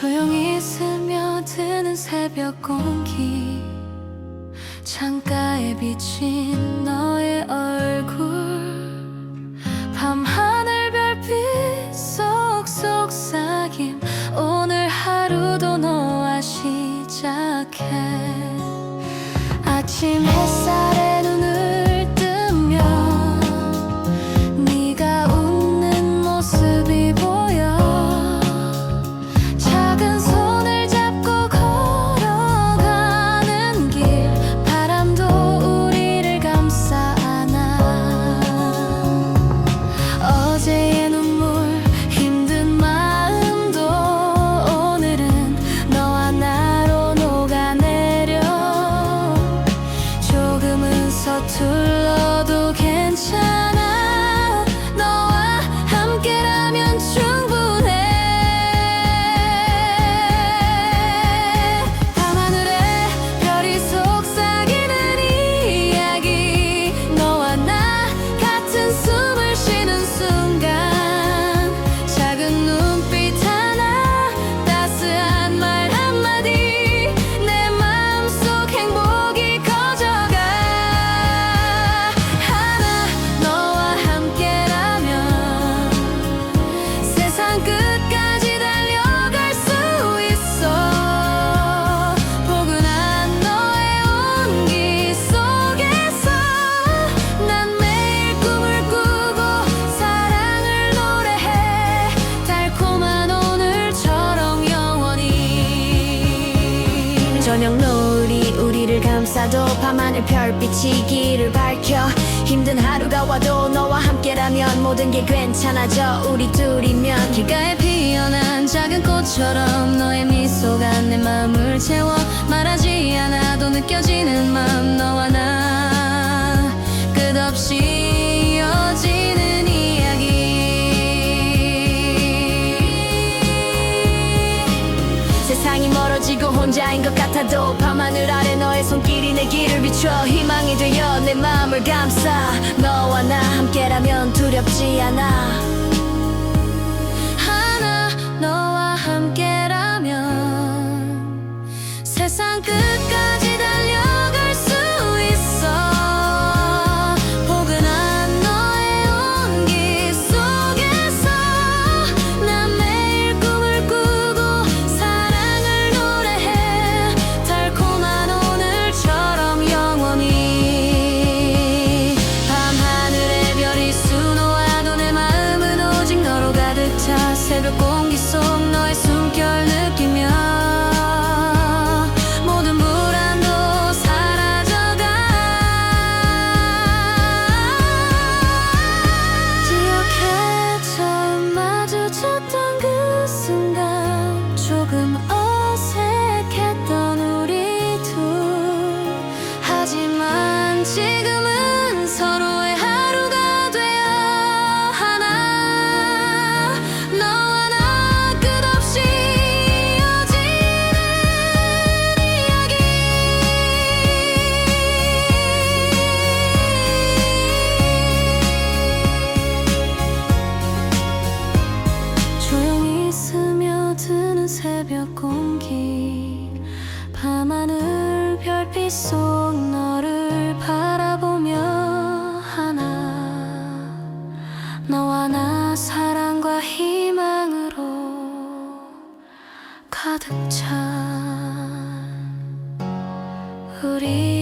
조용히 스며드는 새벽 공기. 창가에 비친 너의 얼굴. 밤하늘 별빛 속 속삭임 오늘 하루도 너와 시작해. 아침 햇 저녁 노을이 우리를 감싸도 밤하늘 별빛이 길을 밝혀. 힘든 하루가 와도 너와 함께라면 모든 게 괜찮아져. 우리 둘이면 길가에 피어난 작은 꽃처럼 너의 미소가 내 마음을 채워. 말하지 않아도 느껴지는 마음 멀어지고 혼자인 것 같아도 밤하늘 아래 너의 손길이 내 길을 비춰 희망이 되어 내 마음을 감싸. 너와 나 함께라면 두렵지 않아. 하나 너와 함께라면 세상 끝까지 차 새벽 공기 속 너의 속 너를 바라보며 하나 너와 나 사랑과 희망으로 가득 찬 우리